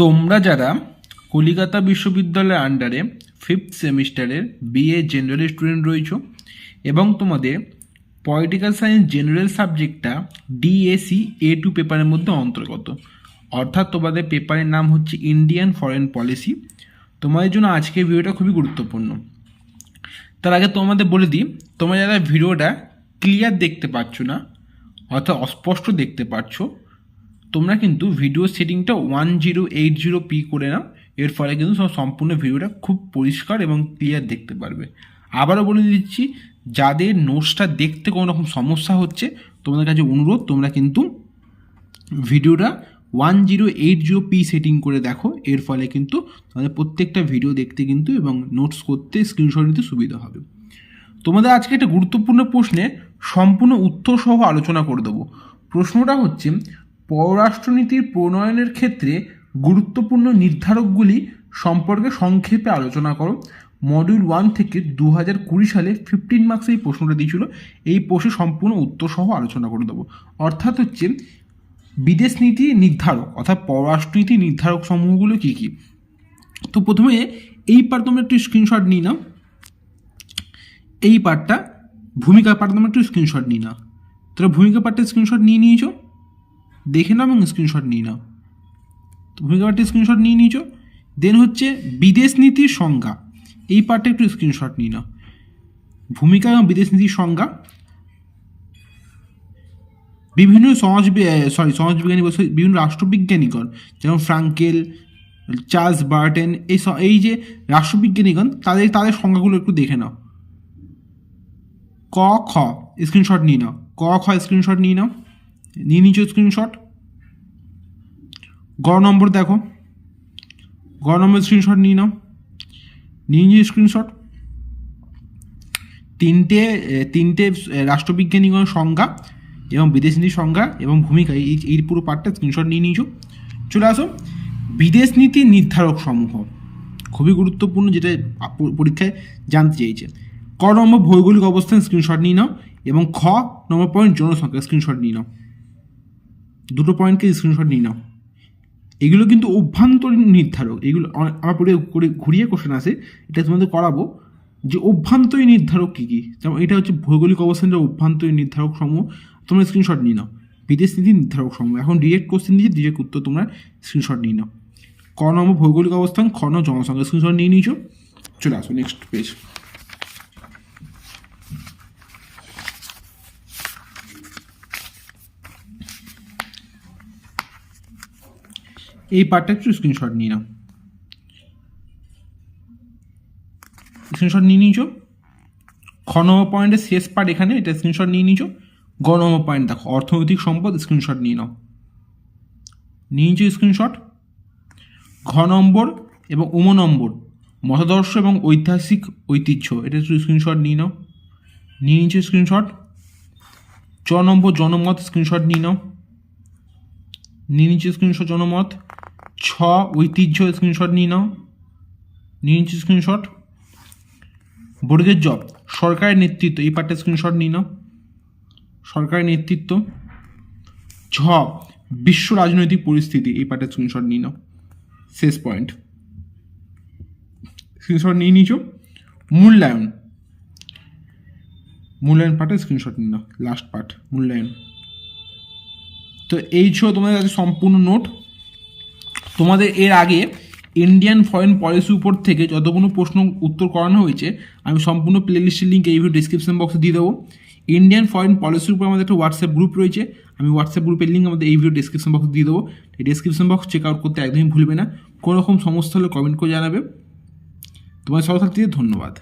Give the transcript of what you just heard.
তোমরা যারা কলিকাতা বিশ্ববিদ্যালয়ের আন্ডারে ফিফথ সেমিস্টারের বিএ জেনারেল স্টুডেন্ট রয়েছ এবং তোমাদের পলিটিক্যাল সায়েন্স জেনারেল সাবজেক্টটা ডিএসি এ টু পেপারের মধ্যে অন্তর্গত, অর্থাৎ তোমাদের পেপারের নাম হচ্ছে ইন্ডিয়ান ফরেন পলিসি তোমাদের জন্য আজকের ভিডিওটা খুবই গুরুত্বপূর্ণ। তার আগে তোমাদের বলে দিই, তোমরা যারা ভিডিওটা ক্লিয়ার দেখতে পাচ্ছ না, অর্থাৎ অস্পষ্ট দেখতে পাচ্ছ তোমরা কিন্তু video সেটিংটা one zero eight zero P করে নাও। এর ফলে কিন্তু সম্পূর্ণ ভিডিওটা খুব পরিষ্কার এবং ক্লিয়ার দেখতে পারবে। আবারও বলে দিচ্ছি, যাদের নোটসটা দেখতে কোনো রকম সমস্যা হচ্ছে, তোমাদের কাছে অনুরোধ, তোমরা কিন্তু ভিডিওটা one zero eight zero P setting করে দেখো। এর ফলে কিন্তু তোমাদের প্রত্যেকটা ভিডিও দেখতে কিন্তু এবং নোটস করতে স্ক্রিনশট নিতে সুবিধা হবে। তোমাদের আজকে একটা গুরুত্বপূর্ণ প্রশ্নে সম্পূর্ণ উত্তর সহ আলোচনা করে দেবো। প্রশ্নটা হচ্ছে পররাষ্ট্রনীতির প্রণয়নের ক্ষেত্রে গুরুত্বপূর্ণ নির্ধারকগুলি সম্পর্কে সংক্ষেপে আলোচনা করো। মডিউল ওয়ান থেকে দু হাজার কুড়ি সালে ফিফটিন মার্কস এই প্রশ্নটা দিয়েছিল। এই প্রশ্নে সম্পূর্ণ উত্তর সহ আলোচনা করে দেবো। অর্থাৎ হচ্ছে বিদেশ নীতি নির্ধারক অর্থাৎ পররাষ্ট্রনীতি নির্ধারক সমূহগুলো কী কী? তো প্রথমে এই পার তোমরা একটু স্ক্রিনশট নিই নাও। এই পার্টটা ভূমিকা পার্টটা তোমরা একটু স্ক্রিনশট নিই নাও। তোমরা ভূমিকা পার্টটা স্ক্রিনশট নিয়ে নিয়েছো। দেখে নাও এবং স্ক্রিনশট নিয়ে নাও। তো ভূমিকা পার্টটা স্ক্রিনশট নিয়ে নিয়েছো? দেন হচ্ছে বিদেশ নীতির সংজ্ঞা। এই পার্টটা একটু স্ক্রিনশট নিয়ে নাও। ভূমিকা এবং বিদেশ নীতির সংজ্ঞা। বিভিন্ন সমাজ সরি সমাজবিজ্ঞানী বলছে, বিভিন্ন রাষ্ট্রবিজ্ঞানীগণ, যেমন ফ্রাঙ্কেল, চার্লস বার্টেন, এই এই যে রাষ্ট্রবিজ্ঞানীগণ, তাদের তাদের সংজ্ঞাগুলো একটু দেখে নাও। ক, খ স্ক্রিনশট নিয়ে নাও। ক, খ স্ক্রিনশট নিয়ে নাও। নিয়ে নিচে স্ক্রিনশট গ নম্বর দেখো। গ নম্বর স্ক্রিনশট নিয়ে নাও। নিয়ে নিয়ে স্ক্রিনশট তিনটে তিনটে রাষ্ট্রবিজ্ঞানীগণ সংজ্ঞা এবং বিদেশ নীতির সংজ্ঞা এবং ভূমিকা, এই এই পুরো পার্টটা স্ক্রিনশট নিয়ে নিয়েছো। চলে আসো। বিদেশ নীতি নির্ধারক সমূহ। খুবই গুরুত্বপূর্ণ, যেটা পরীক্ষায় জানতে চেয়েছে ক নম্বর ভৌগোলিক অবস্থান স্ক্রিনশট নিয়ে নাও এবং খ নম্বর পয়েন্ট জনসংখ্যা স্ক্রিনশট নিয়ে নাও। দুটো পয়েন্টকে স্ক্রিনশট নিয়ে নাও। এগুলো কিন্তু অভ্যন্তরীণ নির্ধারক। এগুলো আমার পরে করে ঘুরিয়ে কোশ্চেন আসে। এটা তোমাদের করাবো যে অভ্যন্তরীণ নির্ধারক কী কী? যেমন এটা হচ্ছে ভৌগোলিক অবস্থান অবস্থানের অভ্যন্তরীণ নির্ধারক সমূহ। তোমরা স্ক্রিনশট নিয়ে নাও। বিদেশ নীতি নির্ধারক সমূহ। এখন ডিরেক্ট কোশ্চেন দিয়েছে ডিরেক্ট উত্তর তোমরা স্ক্রিনশট নিয়ে নাও। ক নম্বর ভৌগোলিক অবস্থান, খ জনসংখ্যা। স্ক্রিনশট নিয়ে নিয়েছো। চলে আসো নেক্সট পেজ এই পার্টটা একটু স্ক্রিনশট নিয়ে নাও। স্ক্রিনশট নিয়ে নিয়েছো? খ নম্বর পয়েন্টের শেষ পার্ট এখানে, এটা স্ক্রিনশট নিয়ে নিয়েছো? গ নম্বর পয়েন্ট দেখো, অর্থনৈতিক সম্পদ স্ক্রিনশট নিয়ে নাও। নিয়ে নিয়েছো স্ক্রিনশট ঘ নম্বর এবং উম নম্বর, মতাদর্শ এবং ঐতিহাসিক ঐতিহ্য, এটা একটু স্ক্রিনশট নিয়ে নাও। নিয়ে নিয়েছো স্ক্রিনশট চ নম্বর জনমত স্ক্রিনশট নিয়ে নাও। নিয়ে নিচে স্ক্রিনশট জনমত? ছ ঐতিহ্য স্ক্রিনশট নিয়ে নাও। নিয়ে নিচে স্ক্রিনশট বর্গের জব, সরকারের নেতৃত্ব, এই পার্টটা স্ক্রিনশট নিয়ে নাও। সরকারের নেতৃত্ব। ঝ, বিশ্ব রাজনৈতিক পরিস্থিতি, এই পার্টের স্ক্রিনশট নিয়ে নাও। শেষ পয়েন্ট স্ক্রিনশট নিয়ে নিয়েছো। মূল্যায়ন। মূল্যায়ন পার্টের স্ক্রিনশট নিয়ে নাও লাস্ট পার্ট মূল্যায়ন। তো এই ছিল তোমাদের কাছে সম্পূর্ণ নোট। তোমাদের এর আগে ইন্ডিয়ান ফরেন পলিসি উপর থেকে যতগুলো প্রশ্ন উত্তর করানো হয়েছে, আমি সম্পূর্ণ প্লেলিস্টের লিঙ্ক এই ভিডিও ডিসক্রিপশন বক্সে দিয়ে দেবো। ইন্ডিয়ান ফরেন পলিসির উপর আমাদের একটা হোয়াটসঅ্যাপ গ্রুপ রয়েছে, আমি হোয়াটসঅ্যাপ গ্রুপের লিঙ্ক আমাদের এই ভিডিও ডিসক্রিপশন বক্সে দিয়ে দেবো। এই ডিসক্রিপশন বক্স চেক আউট করতে একদমই ভুলবে না। কোনো রকম সমস্যা হলে কমেন্ট করে জানাবে। তোমার সহযাত্রীদের ধন্যবাদ।